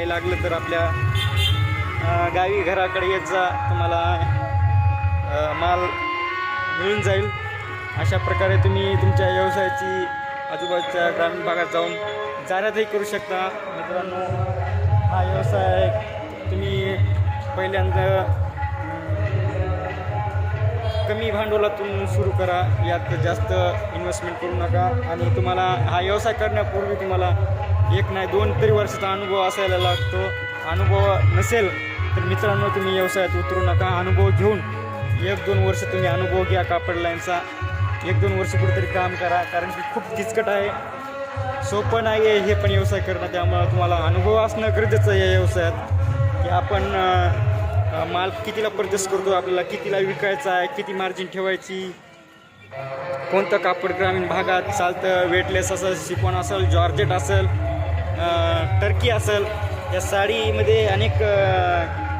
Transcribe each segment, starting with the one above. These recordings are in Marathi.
काही लागलं तर आपल्या गावी घराकडे येत जा. तुम्हाला माल मिळून जाईल. अशा प्रकारे तुम्ही तुमच्या व्यवसायाची आजूबाजूच्या ग्रामीण भागात जाऊन जाहिरातही करू शकता. मित्रांनो हा व्यवसाय तुम्ही पहिल्यांदा कमी भांडवलातून सुरू करा. यात जास्त इन्व्हेस्टमेंट करू नका. आणि तुम्हाला हा व्यवसाय करण्यापूर्वी तुम्हाला एक नाही दोन तरी वर्षाचा अनुभव असायला लागतो. अनुभव नसेल तर मित्रांनो तुम्ही व्यवसायात उतरू नका. अनुभव घेऊन एक दोन वर्ष तुम्ही अनुभव घ्या कापड लाईनचा. एक दोन वर्ष कुठेतरी काम करा कारण की खूप किचकट आहे. सोपं नाही आहे हे पण व्यवसाय करणं. त्यामुळं तुम्हाला अनुभव असणं गरजेचं आहे या व्यवसायात. की आपण माल कितीला परचेस करतो आपल्याला? कितीला विकायचा आहे? किती मार्जिन ठेवायची? कोणतं कापड ग्रामीण भागात चालतं? वेटलेस असेल शिफॉन असेल जॉर्जेट असेल टर्की असेल या साडीमध्ये अनेक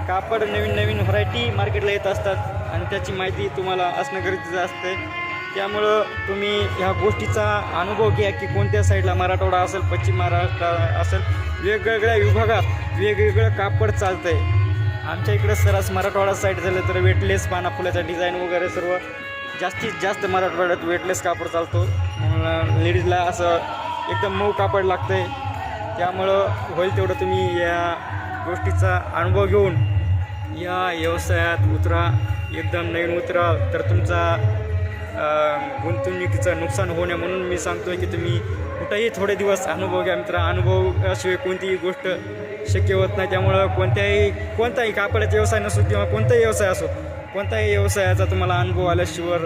कापड नवीन नवीन व्हरायटी मार्केटला येत असतात आणि त्याची माहिती तुम्हाला असणं गरजेचं असते. त्यामुळं तुम्ही ह्या गोष्टीचा अनुभव घ्या की कोणत्या साईडला मराठवाडा असेल पश्चिम महाराष्ट्र असेल वेगवेगळ्या विभागात वेगवेगळं कापड चालतं आहे आमच्या इकडं सरास मराठवाडा साईड झालं तर वेटलेस पाना फुलाचा डिझाईन वगैरे सर्व जास्तीत जास्त मराठवाड्यात वेटलेस कापड चालतो. लेडीजला असं एकदम मऊ कापड लागतं आहे त्यामुळं होईल तेवढं तुम्ही या गोष्टीचा अनुभव घेऊन या व्यवसायात उतरा. एकदम नवीन उतरा तर तुमचा गुंतवणुकीचं नुकसान होणे म्हणून मी सांगतोय की तुम्ही कुठंही थोडे दिवस अनुभव घ्या मित्र. अनुभवाशिवाय कोणतीही गोष्ट शक्य होत नाही. त्यामुळं कोणत्याही कोणताही कापडाचा व्यवसाय नसो किंवा कोणताही व्यवसाय असो कोणताही व्यवसायाचा तुम्हाला अनुभव आल्याशिवाय